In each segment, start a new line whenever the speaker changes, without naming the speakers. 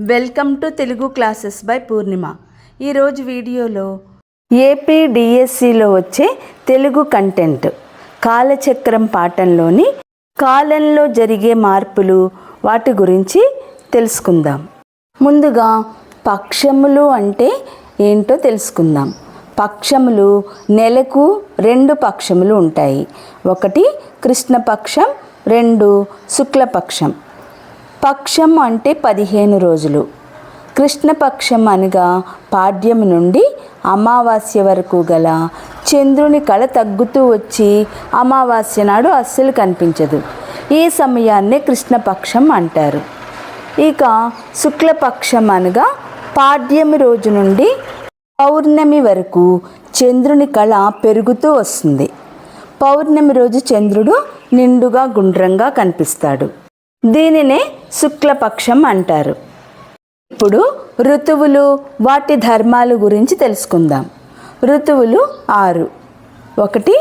Welcome to Telugu classes by Purnima. ఈరోజు వీడియోలో ఏపీడిఎస్సిలో వచ్చే తెలుగు కంటెంట్ కాలచక్రం పాఠంలోని కాలంలో జరిగే మార్పులు వాటి గురించి తెలుసుకుందాం. ముందుగా పక్షములు అంటే ఏంటో తెలుసుకుందాం. పక్షములు నెలకు రెండు పక్షములు ఉంటాయి. ఒకటి కృష్ణపక్షం రెండు శుక్లపక్షం. పక్షం అంటే పదిహేను రోజులు. కృష్ణపక్షం అనగా పాడ్యం నుండి అమావాస్య వరకు గల చంద్రుని కళ తగ్గుతూ వచ్చి అమావాస్య నాడు అస్సలు కనిపించదు. ఈ సమయాన్నే కృష్ణపక్షం అంటారు. ఇక శుక్లపక్షం అనగా పాడ్యమి రోజు నుండి పౌర్ణమి వరకు చంద్రుని కళ పెరుగుతూ వస్తుంది. పౌర్ణమి రోజు చంద్రుడు నిండుగా గుండ్రంగా కనిపిస్తాడు. దీనినే శుక్లపక్షం అంటారు. ఇప్పుడు ఋతువులు వాటి ధర్మాలు గురించి తెలుసుకుందాం. ఋతువులు ఆరు. ఒకటి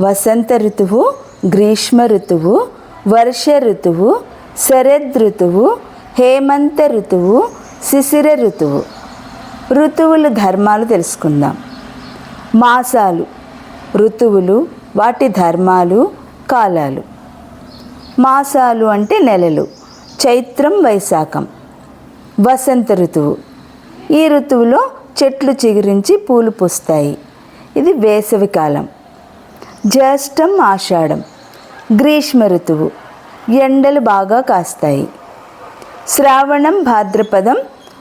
వసంత ఋతువు గ్రీష్మ ఋతువు వర్ష ఋతువు శరద్ ఋతువు హేమంత ఋతువు శిశిర ఋతువు. ఋతువుల ధర్మాలు తెలుసుకుందాం. మాసాలు. ఋతువులు వాటి ధర్మాలు కాలాలు. మాసాలు అంటే నెలలు. చైత్రం వైశాఖం. వసంత ఋతువు. ఈ ఋతువులో చెట్లు చిగురించి పూలు పూస్తాయి. ఇది వేసవికాలం జ్యేష్టం ఆషాఢం. గ్రీష్మ ఋతువు. ఎండలు బాగా కాస్తాయి. శ్రావణం భాద్రపదం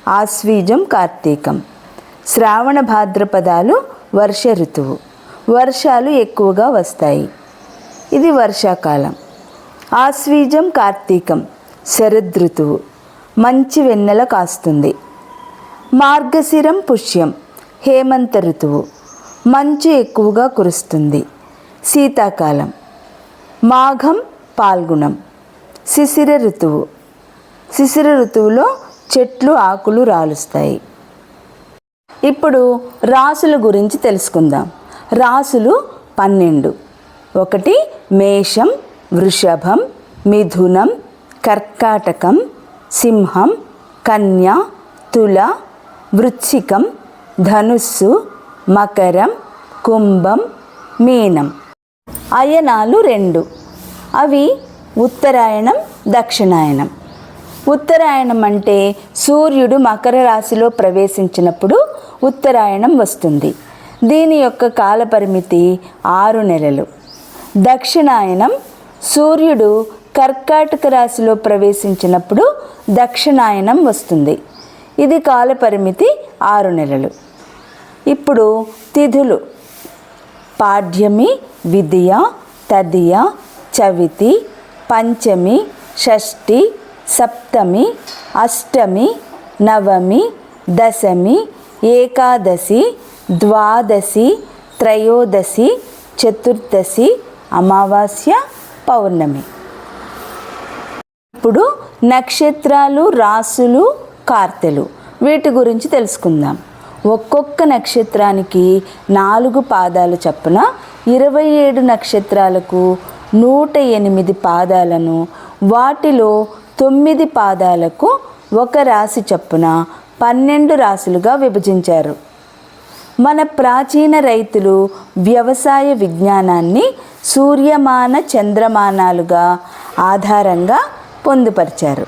ఆశ్వీజం కార్తీకం. శ్రావణ భాద్రపదాలు వర్ష ఋతువు. వర్షాలు ఎక్కువగా వస్తాయి. ఇది వర్షాకాలం. ఆశ్వీజం కార్తీకం. శరదృతువు. మంచి వెన్నెల కాస్తుంది. మార్గశిరం పుష్యం హేమంత ఋతువు. మంచు ఎక్కువగా కురుస్తుంది. శీతాకాలం. మాఘం పాల్గుణం. శిశిర ఋతువు. శిశిర ఋతువులో చెట్లు ఆకులు రాలుస్తాయి. ఇప్పుడు రాసుల గురించి తెలుసుకుందాం. రాసులు పన్నెండు. ఒకటి మేషం వృషభం మిథునం కర్కాటకం సింహం కన్య తుల వృచ్చికం ధనుస్సు మకరం కుంభం మీనం. అయనాలు రెండు. అవి ఉత్తరాయణం దక్షిణాయనం ఉత్తరాయణం అంటే సూర్యుడు మకర రాశిలో ప్రవేశించినప్పుడు ఉత్తరాయణం వస్తుంది. దీని యొక్క కాలపరిమితి ఆరు నెలలు. దక్షిణాయనం సూర్యుడు కర్కాటక రాశిలో ప్రవేశించినప్పుడు దక్షిణాయనం వస్తుంది. ఇది కాలపరిమితి ఆరు నెలలు. ఇప్పుడు తిథులు. పాడ్యమి విద్య తదియ చవితి పంచమి షష్ఠి సప్తమి అష్టమి నవమి దశమి ఏకాదశి ద్వాదశి త్రయోదశి చతుర్దశి అమావాస్య పౌర్ణమి. ఇప్పుడు నక్షత్రాలు రాసులు కార్తెలు. వీటి గురించి తెలుసుకుందాం. ఒక్కొక్క నక్షత్రానికి నాలుగు పాదాలు చప్పున ఇరవై ఏడు నక్షత్రాలకు నూట ఎనిమిది పాదాలను వాటిలో తొమ్మిది పాదాలకు ఒక రాశి చప్పున పన్నెండు రాశులుగా విభజించారు. మన ప్రాచీన రైతులు వ్యవసాయ విజ్ఞానాన్ని సూర్యమాన చంద్రమానాలుగా ఆధారంగా పొందుపరిచారు.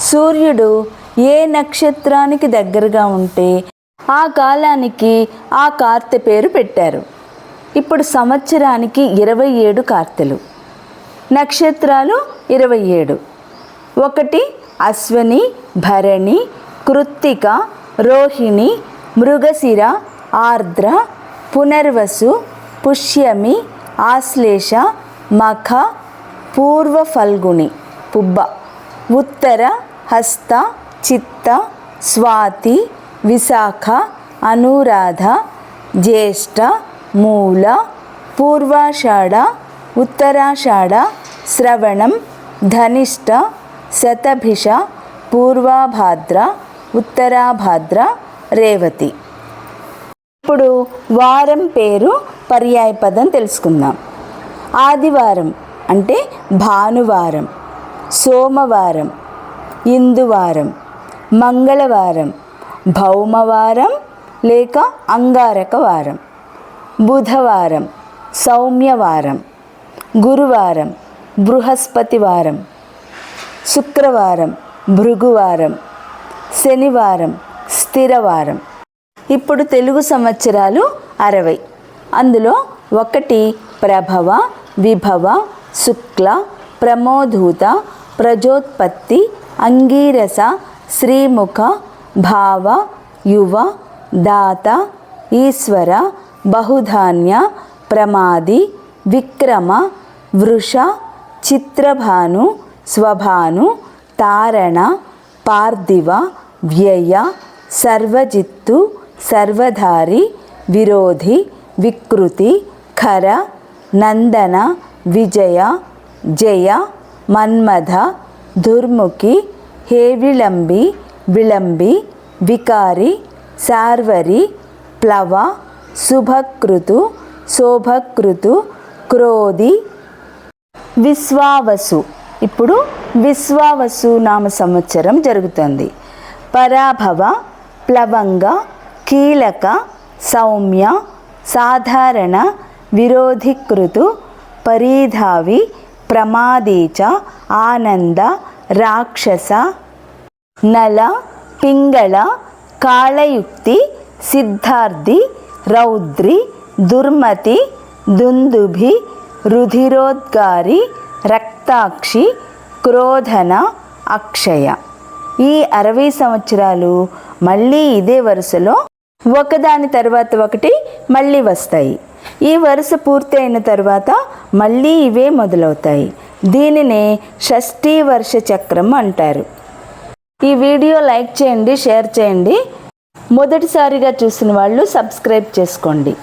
సూర్యుడు ఏ నక్షత్రానికి దగ్గరగా ఉంటే ఆ కాలానికి ఆ కార్తె పేరు పెట్టారు. ఇప్పుడు సంవత్సరానికి ఇరవై ఏడు కార్తెలు. నక్షత్రాలు ఇరవై ఏడు. ఒకటి అశ్వని భరణి కృత్తిక రోహిణి మృగశిర ఆర్ద్ర పునర్వసు పుష్యమి ఆశ్లేష మఖ పూర్వ ఫల్గుని. పుబ్బ. ఉత్తర హస్త చిత్త స్వాతి విశాఖ అనురాధ జ్యేష్ఠ మూల పూర్వాషాఢ ఉత్తరాషాఢ శ్రవణం ధనిష్ట శతభిష పూర్వాభాద్ర ఉత్తరాభాద్ర రేవతి. ఇప్పుడు వారం పేరు పర్యాయపదం తెలుసుకుందాం. ఆదివారం అంటే భానువారం. సోమవారం ఇందువారం మంగళవారం భౌమవారం లేక అంగారక వారం బుధవారం సౌమ్యవారం గురువారం బృహస్పతివారం శుక్రవారం భృగువారం శనివారం స్థిరవారం. ఇప్పుడు తెలుగు సంవత్సరాలు అరవై. అందులో ఒకటి ప్రభవ విభవ శుక్ల ప్రమోదూత ಪ್ರಜೋತ್ಪತ್ತಿ ಅಂಗೀರಸ ಶ್ರೀಮುಖ ಭಾವ ಯುವ ದಾತ ಈಶ್ವರ ಬಹುಧಾನ್ಯ ಪ್ರಮಾದಿ ವಿಕ್ರಮ ವೃಷ ಚಿತ್ರಭಾನು ಸ್ವಭಾನು ತಾರಣ ಪಾರ್ದಿವ ವ್ಯಯ ಸರ್ವಜಿತ್ತು ಸರ್ವಧಾರಿ ವಿರೋಧಿ ವಿಕೃತಿ ಖರ ನಂದನ ವಿಜಯ ಜಯ మన్మథ దుర్ముఖి హేవిళంబి విళంబి వికారి సార్వరి ప్లవ శుభకృతు శోభకృతు క్రోధి విశ్వావసు. ఇప్పుడు విశ్వావసు నామ సంవత్సరం జరుగుతుంది. పరాభవ ప్లవంగ కీలక సౌమ్య సాధారణ విరోధికృతు పరీధావి ప్రమాదీచ ఆనంద రాక్షస నల పింగళ కాళయుక్తి సిద్ధార్థి రౌద్రి దుర్మతి దుందుభి రుధిరోద్గారి రక్తాక్షి క్రోధన అక్షయ. ఈ అరవై సంవత్సరాలు మళ్ళీ ఇదే వరుసలో ఒకదాని తర్వాత ఒకటి మళ్ళీ వస్తాయి. ఈ వరుస పూర్తి అయిన తర్వాత మళ్ళీ ఇవే మొదలవుతాయి. దీనినే షష్ఠీ వర్ష చక్రం అంటారు. ఈ వీడియో లైక్ చేయండి షేర్ చేయండి. మొదటిసారిగా చూసిన వాళ్ళు సబ్స్క్రైబ్ చేసుకోండి.